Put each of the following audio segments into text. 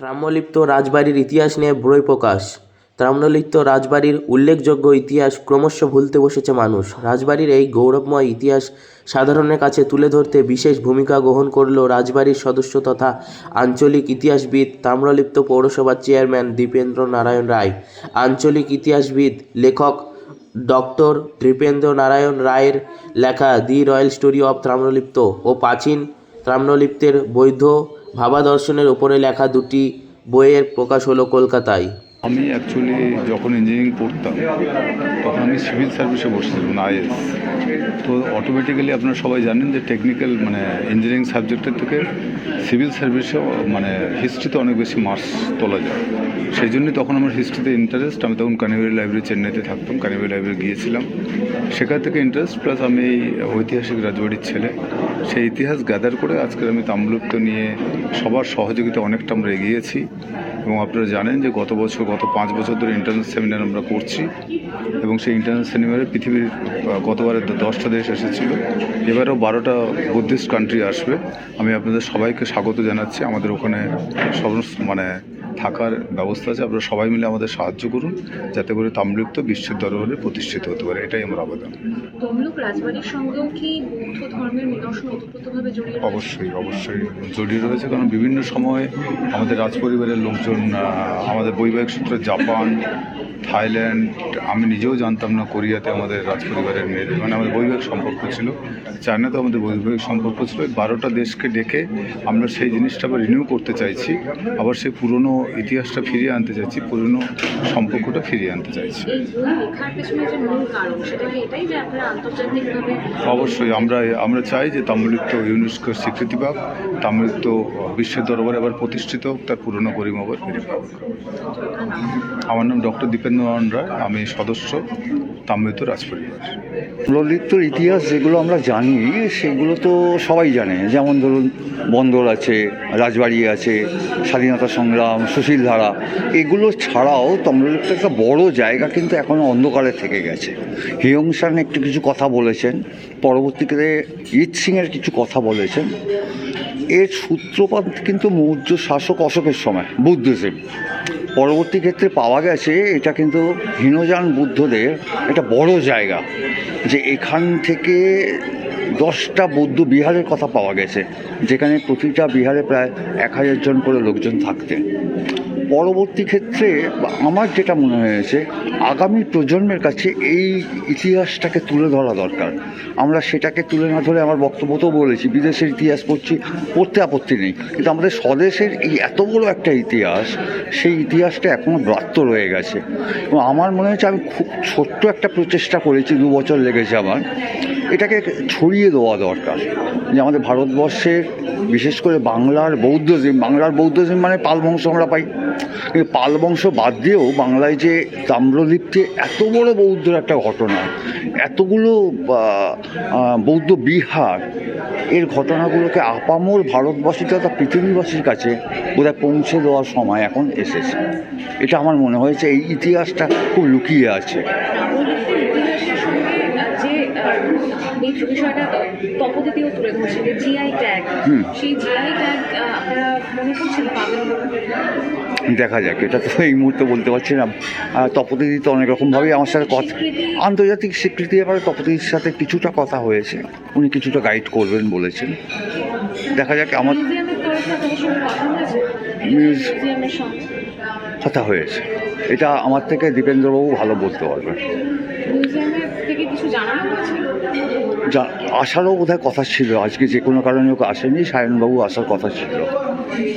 তাম্রলিপ্ত রাজবাড়ির ইতিহাস নিয়ে বই প্রকাশ। তাম্রলিপ্ত রাজবাড়ির উল্লেখযোগ্য ইতিহাস ক্রমশ ভুলতে বসেছে মানুষ। রাজবাড়ির এই গৌরবময় ইতিহাস সাধারণের কাছে তুলে ধরতে বিশেষ ভূমিকা গ্রহণ করল রাজবাড়ির সদস্য তথা আঞ্চলিক ইতিহাসবিদ তাম্রলিপ্ত পৌরসভার চেয়ারম্যান দীপেন্দ্র নারায়ণ রায়। আঞ্চলিক ইতিহাসবিদ, লেখক ডক্টর দীপেন্দ্র নারায়ণ রায়ের লেখা the royal story of Tamralipta ও প্রাচীন তাম্রলিপ্তের বৈধ ভাবাদর্শনের ওপরে লেখা দুটি বইয়ের প্রকাশ হলো কলকাতায়। আমি অ্যাকচুয়ালি যখন ইঞ্জিনিয়ারিং পড়তাম, তখন আমি সিভিল সার্ভিসে বসেছিলাম আইএস তো অটোমেটিক্যালি আপনারা সবাই জানেন যে টেকনিক্যাল মানে ইঞ্জিনিয়ারিং সাবজেক্টের থেকে সিভিল সার্ভিসেও মানে হিস্ট্রিতে অনেক বেশি মার্কস তোলা যায়। সেই জন্যই তখন আমার হিস্ট্রিতে ইন্টারেস্ট আমি তখন কানিবাড়ি লাইব্রেরি চেন্নাইতে থাকতাম কানিবাড়ি লাইব্রেরি গিয়েছিলাম। সেখান থেকে ইন্টারেস্ট প্লাস আমি ঐতিহাসিক রাজবাড়ির ছেলে। সেই ইতিহাস গ্যাদার করে আজকের আমি তাম্রলিপ্ত নিয়ে সবার সহযোগিতা অনেকটা আমরা এগিয়েছি। এবং আপনারা জানেন যে গত বছর, গত পাঁচ বছর ধরে ইন্টারন্যাশনাল সেমিনার আমরা করছি এবং সেই ইন্টারন্যাশনাল সেমিনারে পৃথিবীর গতবারে দশটা দেশ এসেছিল। এবারেও বারোটা বুদ্ধিস্ট কান্ট্রি আসবে। আমি আপনাদের সবাইকে স্বাগত জানাচ্ছি। আমাদের ওখানে সমস্ত মানে থাকার ব্যবস্থা আছে আপনারা সবাই মিলে আমাদের সাহায্য করুন যাতে করে তাম্রলিপ্ত বিশ্বের দরবারে প্রতিষ্ঠিত হতে পারে এটাই আমার আবেদন? অবশ্যই অবশ্যই জড়িয়ে রয়েছে কারণ বিভিন্ন সময় আমাদের রাজপরিবারের লোকজন আমাদের বৈবাহিক সূত্রে জাপান থাইল্যান্ড আমি নিজেও জানতাম না কোরিয়াতে আমাদের রাজপরিবারের মেয়েদের মানে আমাদের বৈবাহিক সম্পর্ক ছিল চায়নাতে আমাদের বৈবাহিক সম্পর্ক ছিল বারোটা দেশকে ডেকে আমরা সেই জিনিসটা আবার রিনিউ করতে চাইছি আবার সেই পুরনো ইতিহাসটা ফিরিয়ে আনতে চাইছি পুরনো সম্পর্কটা ফিরিয়ে আনতে চাইছি। এই বই লেখার পেছনে যে মূল কারণ সেটা কি এটাই যে আপনারা আন্তর্জাতিকভাবে অবশ্যই আমরা আমরা চাই যে তাম্রলিপ্ত ইউনেস্কোর স্বীকৃতি পাক তাম্রলিপ্ত বিশ্বের দরবারে আবার প্রতিষ্ঠিত হোক তার পুরনো গরিম আবার ফিরে পাক। আমার নাম ডক্টর দীপেন্দ্র নারায়ণ রায় আমি সদস্য তাম্রলিপ্ত রাজপরিবার। ললিতর ইতিহাস যেগুলো আমরা জানি সেগুলো তো সবাই জানে। যেমন ধরুন বন্দর আছে রাজবাড়ি আছে স্বাধীনতা সংগ্রাম সুশীল ধারা। এগুলো ছাড়াও তমললিপ্ত একটা বড় জায়গা কিন্তু এখনও অন্ধকারে থেকে গেছে। হিয়ংসান একটু কিছু কথা বলেছেন, পরবর্তীকালে ইত সিংয়ের কিছু কথা বলেছেন। এর সূত্রপাত কিন্তু মৌর্য শাসক অশোকের সময় বুদ্ধিজম পরবর্তী ক্ষেত্রে পাওয়া গেছে এটা কিন্তু হীনযান বুদ্ধদের একটা বড় জায়গা, যে এখান থেকে দশটা বৌদ্ধ বিহারের কথা পাওয়া গেছে, যেখানে প্রতিটা বিহারে প্রায় এক হাজার জন করে লোকজন থাকতেন। পরবর্তী ক্ষেত্রে আমার যেটা মনে হয়েছে, আগামী প্রজন্মের কাছে এই ইতিহাসটাকে তুলে ধরা দরকার। আমরা সেটাকে তুলে না ধরে আমার বক্তব্যতেও বলেছি, বিদেশের ইতিহাস পড়ছি, পড়তে আপত্তি নেই। কিন্তু আমাদের স্বদেশের এই এত বড় একটা ইতিহাস, সেই ইতিহাসটা এখনও ব্রাত্য রয়ে গেছে। এবং আমার মনে হচ্ছে আমি খুব ছোট্ট একটা প্রচেষ্টা করেছি, দু বছর লেগেছে আমার। এটাকে ছড়িয়ে দেওয়া দরকার। যে আমাদের ভারতবর্ষের, বিশেষ করে বাংলার বৌদ্ধজিম বাংলার বৌদ্ধজিম মানে পাল বংশ আমরা পাই। পাল বংশ বাদ দিয়েও বাংলায় যে তাম্রলিপ্তে এত বড় বৌদ্ধর একটা ঘটনা, এতগুলো বৌদ্ধ বিহার, এর ঘটনাগুলোকে আপামর ভারতবাসী তথা পৃথিবীবাসীর কাছে বোধহয় পৌঁছে দেওয়ার সময় এখন এসেছে। এটা আমার মনে হয়েছে এই ইতিহাসটা খুব লুকিয়ে আছে। এই বিষয়টা তপদিতিও তুলে ধরছে যে জিআই ট্যাগ। সেই জিআই ট্যাগ আপনারা মনে করছেন পাবেন দেখা যাক এটা তো এই মুহূর্তে বলতে পারছি না। তপতিদি তো অনেক রকমভাবেই আমার সাথে কথা আন্তর্জাতিক স্বীকৃতি ব্যাপারে তপতিদির সাথে কিছুটা কথা হয়েছে। উনি কিছুটা গাইড করবেন বলেছেন। দেখা যাক আমার কথা হয়েছে? কথা এটা আমার থেকে দীপেন্দ্রবাবু ভালো বলতে পারবেন। থেকে কিছু জানানো হয়েছে? যা আসারও বোধহয় কথা ছিল। আজকে যে কোনো কারণে ওকে আসেনি সায়নবাবু আসার কথা ছিল।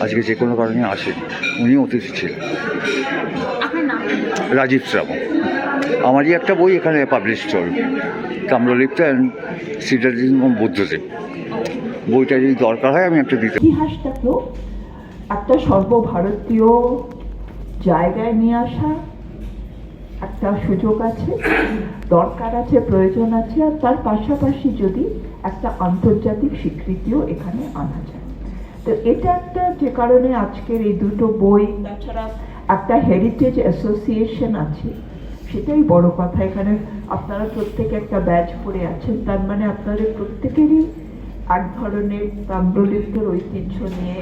আজকে যে কোনো কারণে আসেনি। উনি অতিথি ছিলেন। রাজীব শ্রাবণ। আমারই একটা বই এখানে পাবলিশ চল তাম্রলিপ্ত অ্যান্ড সিডারিজম বুদ্ধদেব। বইটা যদি দরকার হয় আমি একটা দিতে ইতিহাসটাকেও একটা সর্বভারতীয় জায়গায় নিয়ে আসা একটা সুযোগ আছে, দরকার আছে, প্রয়োজন আছে, আর তার পাশাপাশি যদি একটা আন্তর্জাতিক স্বীকৃতিও এখানে আনা যায়। তো এটা একটা যে কারণে আজকের এই দুটো বই, তাছাড়া একটা হেরিটেজ অ্যাসোসিয়েশন আছে, সেটাই বড় কথা। এখানে আপনারা প্রত্যেকে একটা ব্যাচ পরে আছেন, তার মানে আপনাদের প্রত্যেকেরই এক ধরনের তাম্রলিপ্তর ঐতিহ্য নিয়ে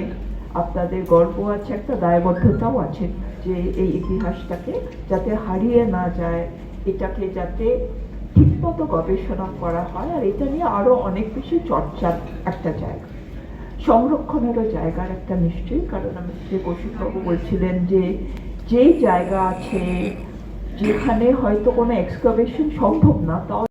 আপনাদের গর্ব আছে, একটা দায়বদ্ধতাও আছে। যে এই ইতিহাসটাকে যাতে হারিয়ে না যায়, এটাকে যাতে ঠিকমতো গবেষণা করা হয়, আর এটা নিয়ে আরও অনেক বেশি চর্চার একটা জায়গা। সংরক্ষণেরও জায়গার একটা নিশ্চয়ই, কারণ আমি যে কৌশিকবাবু বলছিলেন যে যেই জায়গা আছে, যেখানে হয়তো কোনো এক্সকাভেশন সম্ভব না, তাও